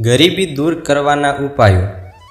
ગરીબી દૂર કરવાના ઉપાયો.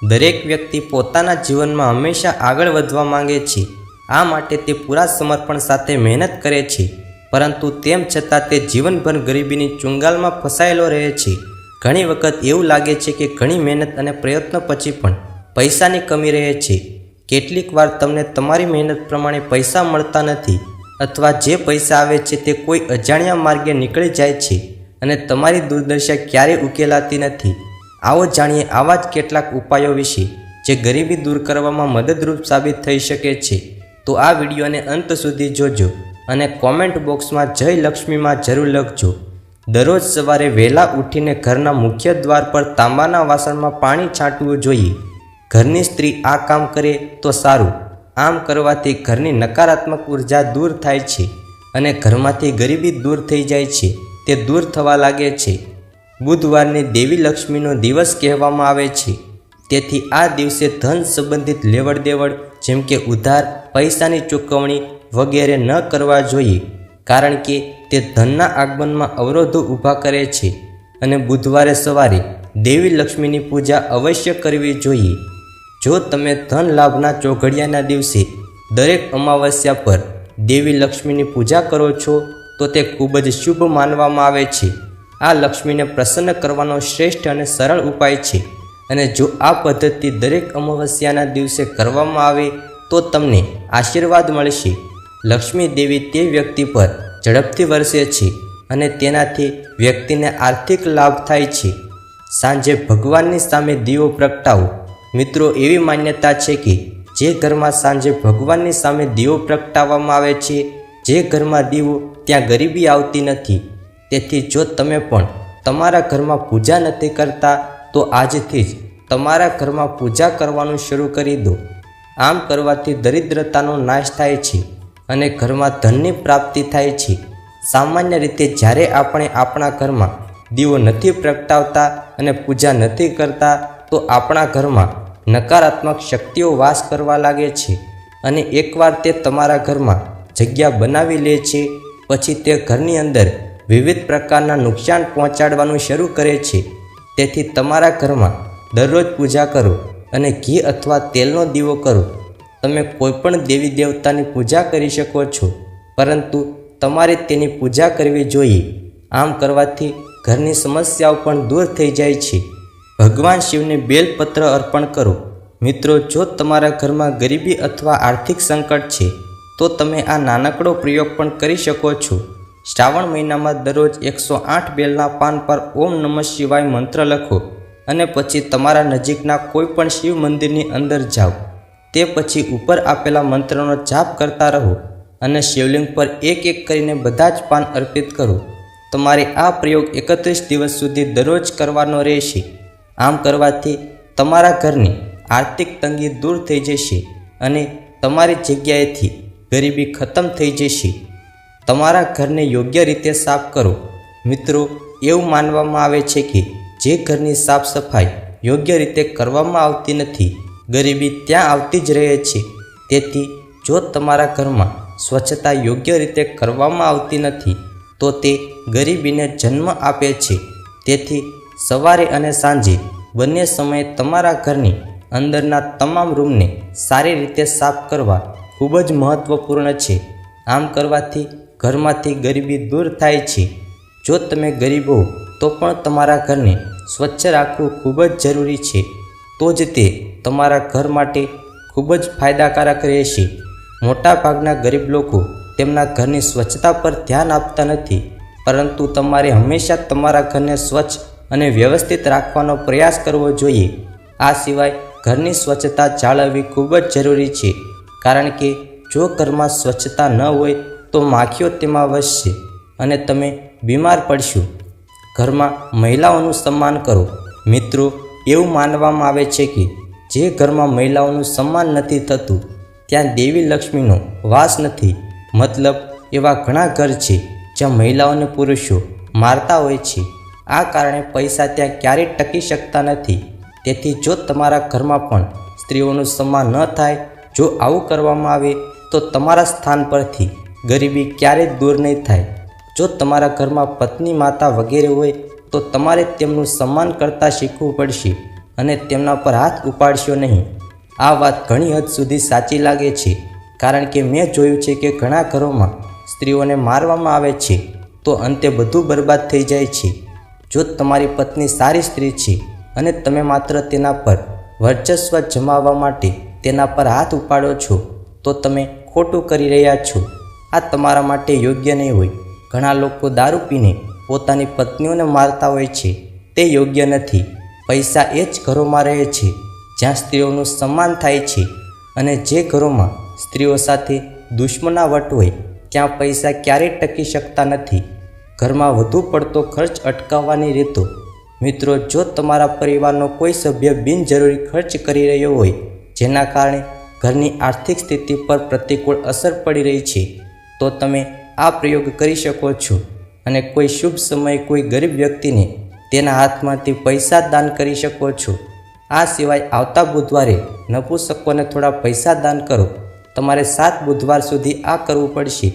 દરેક વ્યક્તિ પોતાના જીવનમાં હંમેશા આગળ વધવા માંગે છે. આ માટે તે પૂરા સમર્પણ સાથે મહેનત કરે છે. પરંતુ તેમ છતાં તે જીવનભર ગરીબીની ચુંગાલમાં ફસાયેલો રહે છે. ઘણી વખત એવું લાગે છે કે ઘણી મહેનત અને પ્રયત્નો પછી પણ પૈસાની કમી રહે છે. કેટલીક વાર તમને તમારી મહેનત પ્રમાણે પૈસા મળતા નથી અથવા જે પૈસા આવે છે તે કોઈ અજાણ્યા માર્ગે નીકળી જાય છે. અને તમારી દુર્દશા ક્યારેય ઉકેલાતી નથી. આવો જાણીએ આવા જ કેટલાક ઉપાયો વિશે, જે ગરીબી દૂર કરવામાં મદદરૂપ સાબિત થઈ શકે છે. તો આ વિડીયોને અંત સુધી જોજો અને કોમેન્ટ બોક્સમાં જય લક્ષ્મીમાં જરૂર લખજો. દરરોજ સવારે વહેલા ઉઠીને ઘરના મુખ્ય દ્વાર પર તાંબાના વાસણમાં પાણી છાંટવું જોઈએ. ઘરની સ્ત્રી આ કામ કરે તો સારું. આમ કરવાથી ઘરની નકારાત્મક ઊર્જા દૂર થાય છે અને ઘરમાંથી ગરીબી દૂર થઈ જાય છે. તે દૂર થવા લાગે છે. બુધવારને દેવી લક્ષ્મીનો દિવસ કહેવામાં આવે છે. તેથી આ દિવસે ધન સંબંધિત લેવડ દેવડ જેમ કે ઉધાર, પૈસાની ચૂકવણી વગેરે ન કરવા જોઈએ, કારણ કે તે ધનના આગમનમાં અવરોધો ઊભા કરે છે અને બુધવારે સવારે દેવી લક્ષ્મીની પૂજા અવશ્ય કરવી જોઈએ. જો તમે ધન લાભના ચોઘડિયાના દિવસે દરેક અમાવસ્યા પર દેવી લક્ષ્મીની પૂજા કરો છો તો તે ખૂબ જ શુભ માનવામાં આવે છે. આ લક્ષ્મીને પ્રસન્ન કરવાનો શ્રેષ્ઠ અને સરળ ઉપાય છે. અને જો આ પદ્ધતિ દરેક અમાવસ્યાના દિવસે કરવામાં આવે, તો તમને આશીર્વાદ મળશે. લક્ષ્મી દેવી તે વ્યક્તિ પર ઝડપથી વરસે છે અને તેનાથી વ્યક્તિને આર્થિક લાભ થાય છે. સાંજે ભગવાનની સામે દીવો પ્રગટાવો. મિત્રો, એવી માન્યતા છે કે જે ઘરમાં સાંજે ભગવાનની સામે દીવો પ્રગટાવવામાં આવે છે, જે ઘરમાં દીવો ત્યાં ગરીબી આવતી નથી. તેથી જો તમે પણ તમારા ઘરમાં પૂજા નથી કરતા, તો આજથી જ તમારા ઘરમાં પૂજા કરવાનું શરૂ કરી દો. આમ કરવાથી દરિદ્રતાનો નાશ થાય છે અને ઘરમાં ધનની પ્રાપ્તિ થાય છે. સામાન્ય રીતે જ્યારે આપણે આપણા ઘરમાં દીવો નથી પ્રગટાવતા અને પૂજા નથી કરતા, તો આપણા ઘરમાં નકારાત્મક શક્તિઓ વાસ કરવા લાગે છે અને એકવાર તે તમારા ઘરમાં જગ્યા બનાવી લે છે પછી તે ઘરની અંદર વિવિધ પ્રકારના નુકસાન પહોંચાડવાનું શરૂ કરે છે. તેથી તમારા ઘરમાં દરરોજ પૂજા કરો અને ઘી અથવા તેલનો દીવો કરો. તમે કોઈપણ દેવી દેવતાની પૂજા કરી શકો છો, પરંતુ તમારે તેની પૂજા કરવી જોઈએ. આમ કરવાથી ઘરની સમસ્યાઓ પણ દૂર થઈ જાય છે. ભગવાન શિવને બેલપત્ર અર્પણ કરો. મિત્રો, જો તમારા ઘરમાં ગરીબી અથવા આર્થિક સંકટ છે તો તમે આ નાનકડો પ્રયોગ પણ કરી શકો છો. શ્રાવણ મહિનામાં દરરોજ એકસો આઠ બેલના પાન પર ઓમ નમઃ શિવાય મંત્ર લખો અને પછી તમારા નજીકના કોઈ પણ શિવ મંદિરની અંદર જાઓ. તે પછી ઉપર આપેલા મંત્રનો જાપ કરતા રહો અને શિવલિંગ પર એક એક કરીને બધા જ પાન અર્પિત કરો. તમારે આ પ્રયોગ એકત્રીસ દિવસ સુધી દરરોજ કરવાનો રહેશે. આમ કરવાથી તમારા ઘરની આર્થિક તંગી દૂર થઈ જશે અને તમારી જગ્યાએથી ગરીબી ખતમ થઈ જશે. તમારા ઘરને યોગ્ય રીતે સાફ કરો. મિત્રો, એવું માનવામાં આવે છે કે જે ઘરની સાફ સફાઈ યોગ્ય રીતે કરવામાં આવતી નથી, ગરીબી ત્યાં આવતી જ રહે છે. તેથી, જો તમારા ઘરમાં સ્વચ્છતા યોગ્ય રીતે કરવામાં આવતી નથી, તો તે ગરીબીને જન્મ આપે છે. તેથી, સવારે અને સાંજે બંને સમયે તમારા ઘરની અંદરના તમામ રૂમને સારી રીતે સાફ કરવા ખૂબ જ મહત્વપૂર્ણ છે. આમ કરવાથી ઘરમાંથી ગરીબી દૂર થાય છે. જો તમે ગરીબ હો, તો પણ તમારા ઘરને સ્વચ્છ રાખવું ખૂબ જ જરૂરી છે. તો જ તે તમારા ઘર માટે ખૂબ જ ફાયદાકારક રહેશે. મોટાભાગના ગરીબ લોકો તેમના ઘરની સ્વચ્છતા પર ધ્યાન આપતા નથી. પરંતુ તમારે હંમેશા તમારા ઘરને સ્વચ્છ અને વ્યવસ્થિત રાખવાનો પ્રયાસ કરવો જોઈએ. આ સિવાય ઘરની સ્વચ્છતા જાળવવી ખૂબ જ જરૂરી છે. કારણ કે જો ઘરમાં સ્વચ્છતા ન હોય તો માખીઓ તેમાં વસશે અને તમે બીમાર પડશો. ઘરમાં મહિલાઓનું સન્માન કરો. મિત્રો, એવું માનવામાં આવે છે કે જે ઘરમાં મહિલાઓનું સન્માન નથી થતું, ત્યાં દેવી લક્ષ્મીનો વાસ નથી. મતલબ એવા ઘણા ઘર છે જ્યાં મહિલાઓને પુરુષો મારતા હોય છે. આ કારણે પૈસા ત્યાં ક્યારેય ટકી શકતા નથી. તેથી જો તમારા ઘરમાં પણ સ્ત્રીઓનું સન્માન ન થાય જો આવું કરવામાં આવે તો તમારા સ્થાન પરથી ગરીબી ક્યારેય દૂર નહીં થાય. જો તમારા ઘરમાં પત્ની, માતા વગેરે હોય તો તમારે તેમનું સન્માન કરતાં શીખવું પડશે અને તેમના પર હાથ ઉપાડશો નહીં. આ વાત ઘણી હદ સુધી સાચી લાગે છે. કારણ કે મેં જોયું છે કે ઘણા ઘરોમાં સ્ત્રીઓને મારવામાં આવે છે તો અંતે બધું બરબાદ થઈ જાય છે. જો તમારી પત્ની સારી સ્ત્રી છે અને તમે માત્ર તેના પર વર્ચસ્વ જમાવવા માટે તેના પર હાથ ઉપાડો છો, તો તમે ખોટું કરી રહ્યા છો. આ તમારા માટે યોગ્ય નહીં હોય. ઘણા લોકો દારૂ પીને પોતાની પત્નીઓને મારતા હોય છે. તે યોગ્ય નથી. પૈસા એ જ ઘરોમાં રહે છે, જ્યાં સ્ત્રીઓનું સન્માન થાય છે. અને જે ઘરોમાં સ્ત્રીઓ સાથે દુશ્મનાવટ હોય, ત્યાં પૈસા ક્યારેય ટકી શકતા નથી. ઘરમાં વધુ પડતો ખર્ચ અટકાવવાની રીતો. મિત્રો, જો તમારા પરિવારનો કોઈ સભ્ય બિનજરૂરી ખર્ચ કરી રહ્યો હોય જેના કારણે ઘરની આર્થિક સ્થિતિ પર પ્રતિકૂળ અસર પડી રહી છે, તો તમે આ પ્રયોગ કરી શકો છો. અને કોઈ શુભ સમયે કોઈ ગરીબ વ્યક્તિને તેના હાથમાંથી પૈસા દાન કરી શકો છો. આ સિવાય આવતા બુધવારે નપુસકોને થોડા પૈસા દાન કરો. તમારે સાત બુધવાર સુધી આ કરવું પડશે.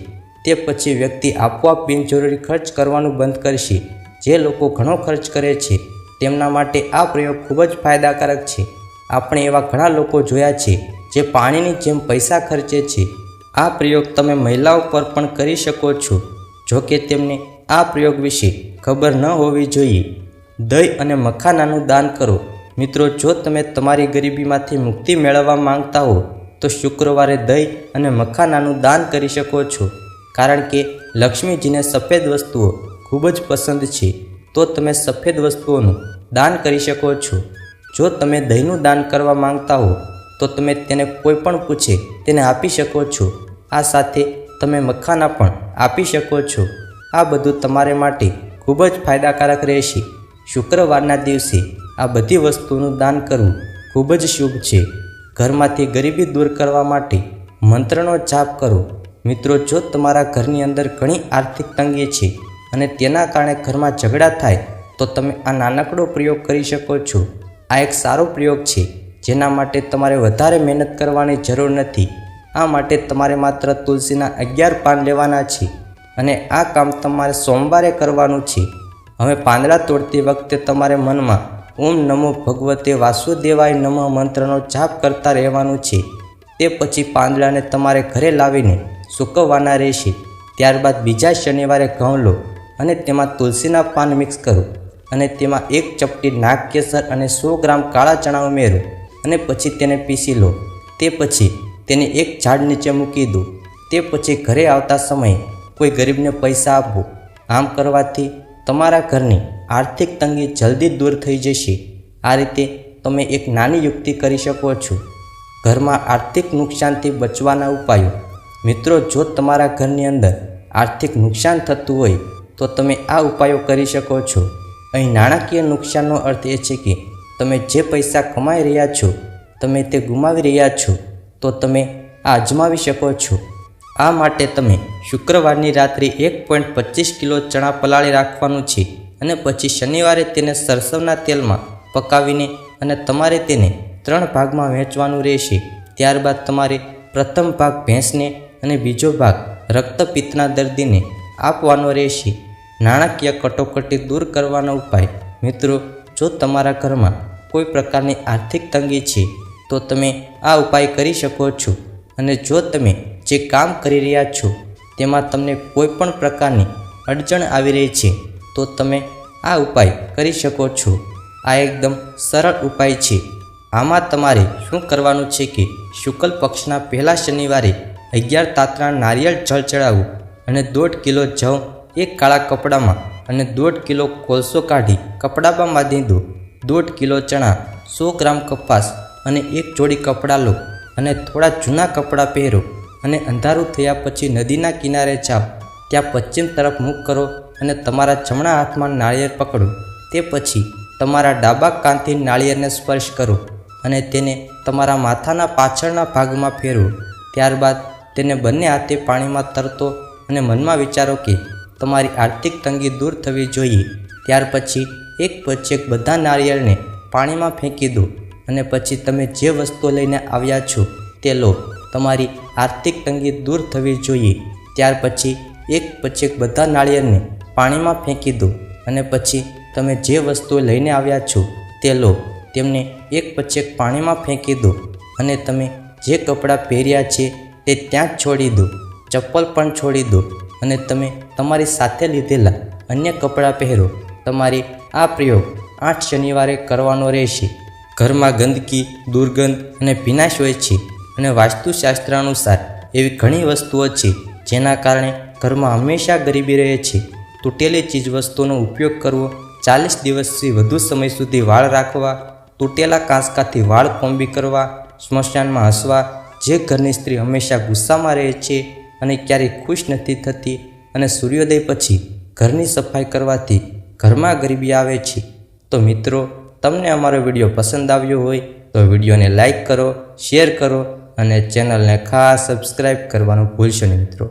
તે પછી વ્યક્તિ આપોઆપ બિનજરૂરી ખર્ચ કરવાનું બંધ કરશે. જે લોકો ઘણો ખર્ચ કરે છે, તેમના માટે આ પ્રયોગ ખૂબ જ ફાયદાકારક છે. આપણે એવા ઘણા લોકો જોયા છે જે પાણીની જેમ પૈસા ખર્ચે છે. આ પ્રયોગ તમે મહિલાઓ પર પણ કરી શકો છો. જો કે તેમને આ પ્રયોગ વિશે ખબર ન હોવી જોઈએ. દહીં અને મખાનાનું દાન કરો. મિત્રો, જો તમે તમારી ગરીબીમાંથી મુક્તિ મેળવવા માંગતા હો, તો શુક્રવારે દહીં અને મખાનાનું દાન કરી શકો છો. કારણ કે લક્ષ્મીજીને સફેદ વસ્તુઓ ખૂબ જ પસંદ છે. તો તમે સફેદ વસ્તુઓનું દાન કરી શકો છો. જો તમે દહીંનું દાન કરવા માંગતા હો, તો તમે તેને કોઈ પણ પૂછે તેને આપી શકો છો. આ સાથે તમે મખાના પણ આપી શકો છો. આ બધું તમારે માટે ખૂબ જ ફાયદાકારક રહેશે. શુક્રવારના દિવસે આ બધી વસ્તુનું દાન કરવું ખૂબ જ શુભ છે. ઘરમાંથી ગરીબી દૂર કરવા માટે મંત્રનો જાપ કરો. મિત્રો, જો તમારા ઘરની અંદર ઘણી આર્થિક તંગી છે અને તેના કારણે ઘરમાં ઝઘડા થાય, તો તમે આ નાનકડો પ્રયોગ કરી શકો છો. આ એક સારો પ્રયોગ છે, જેના માટે તમારે વધારે મહેનત કરવાની જરૂર નથી. આ માટે તમારે માત્ર તુલસીના અગિયાર પાન લેવાના છે અને આ કામ તમારે સોમવારે કરવાનું છે. હવે પાંદડા તોડતી વખતે તમારે મનમાં ઓમ નમો ભગવતે વાસુદેવાય નમઃ મંત્રનો જાપ કરતા રહેવાનું છે. તે પછી પાંદડાને તમારે ઘરે લાવીને સૂકવવાના રહેશે. ત્યારબાદ બીજા શનિવારે ઘઉં લો અને તેમાં તુલસીના પાન મિક્સ કરો. અને તેમાં એક ચપટી નાગ કેસર અને સો ગ્રામ કાળા ચણા ઉમેરો અને પછી તેને પીસી લો. તે પછી તેને એક ઝાડ નીચે મૂકી દો. તે પછી ઘરે આવતા સમયે કોઈ ગરીબને પૈસા આપવો આમ કરવાથી તમારા ઘરની આર્થિક તંગી જલ્દી દૂર થઈ જશે. આ રીતે તમે એક નાની યુક્તિ કરી શકો છો. ઘરમાં આર્થિક નુકસાનથી બચવાના ઉપાયો. મિત્રો, જો તમારા ઘરની અંદર આર્થિક નુકસાન થતું હોય, તો તમે આ ઉપાયો કરી શકો છો. અહીં નાણાકીય નુકસાનનો અર્થ એ છે કે તમે જે પૈસા કમાઈ રહ્યા છો, તમે તે ગુમાવી રહ્યા છો, તો તમે આ અજમાવી શકો છો. આ માટે તમે શુક્રવારની રાત્રે એક પોઈન્ટ પચીસ કિલો ચણા પલાળી રાખવાનું છે અને પછી શનિવારે તેને સરસવના તેલમાં પકાવીને અને તમારે તેને ત્રણ ભાગમાં વહેંચવાનું રહેશે. ત્યારબાદ તમારે પ્રથમ ભાગ ભેંસને અને બીજો ભાગ રક્તપિત્તના દર્દીને આપવાનો રહેશે. નાણાકીય કટોકટી દૂર કરવાનો ઉપાય. મિત્રો, જો તમારા ઘરમાં કોઈ પ્રકારની આર્થિક તંગી છે, તો તમે આ ઉપાય કરી શકો છો. અને જો તમે જે કામ કરી રહ્યા છો, તેમાં તમને કોઈ પણ પ્રકારની અડચણ આવી રહી છે, તો તમે આ ઉપાય કરી શકો છો. આ એકદમ સરળ ઉપાય છે. આમાં તમારે શું કરવાનું છે કે, શુક્લ પક્ષના પહેલા શનિવારે અગિયાર તાતણા નારિયેળ જળ ચડાવવું અને દોઢ કિલો જવ એક કાળા કપડામાં અને દોઢ કિલો કોલસો કાઢી કપડામાં બાંધી દો. દોઢ કિલો ચણા, સો ગ્રામ કપાસ અને એક જોડી કપડાં લો અને થોડા જૂના કપડાં પહેરો અને અંધારું થયા પછી નદીના કિનારે જાઓ. ત્યાં પશ્ચિમ તરફ મુખ કરો અને તમારા જમણા હાથમાં નાળિયેર પકડો. તે પછી તમારા ડાબા કાનથી નાળિયેરને સ્પર્શ કરો અને તેને તમારા માથાના પાછળના ભાગમાં ફેરવો. ત્યારબાદ તેને બંને હાથે પાણીમાં તરતો અને મનમાં વિચારો કે તમારી આર્થિક તંગી દૂર થવી જોઈએ. ત્યાર પછી એક પછી એક બધા નારિયેળને પાણીમાં ફેંકી દો અને પછી તમે જે વસ્તુઓ લઈને આવ્યા છો તે લો. તમારી આર્થિક તંગી દૂર થવી જોઈએ. ત્યાર પછી એક પછી એક બધા નાળિયેરને પાણીમાં ફેંકી દો અને પછી તમે જે વસ્તુ લઈને આવ્યા છો તે લો. તેમને એક પછી એક પાણીમાં ફેંકી દો અને તમે જે કપડાં પહેર્યા છે તે ત્યાં જ છોડી દો. ચપ્પલ પણ છોડી દો. અને તમે તમારી સાથે લીધેલા અન્ય કપડાં પહેરો. તમારે આ પ્રયોગ આઠ શનિવારે કરવાનો રહેશે. ઘરમાં ગંદકી, દુર્ગંધ અને ભીનાશ હોય છે અને વાસ્તુશાસ્ત્ર અનુસાર એવી ઘણી વસ્તુઓ છે જેના કારણે ઘરમાં હંમેશા ગરીબી રહે છે. તૂટેલી ચીજવસ્તુઓનો ઉપયોગ કરવો, ચાલીસ દિવસથી વધુ સમય સુધી વાળ રાખવા, તૂટેલા કાંસકાથી વાળ કોંબી કરવા, સ્મશાનમાં હસવા, જે ઘરની સ્ત્રી હંમેશા ગુસ્સામાં રહે છે અને ક્યારેય ખુશ નથી થતી અને સૂર્યોદય પછી ઘરની સફાઈ કરવાથી ઘરમાં ગરીબી આવે છે. તો મિત્રો, તમને અમારો વીડિયો પસંદ આવ્યો હોય તો વિડીયોને લાઈક કરો, શેર કરો અને ચેનલને ખાસ સબસ્ક્રાઈબ કરવાનું ભૂલશો નહીં મિત્રો.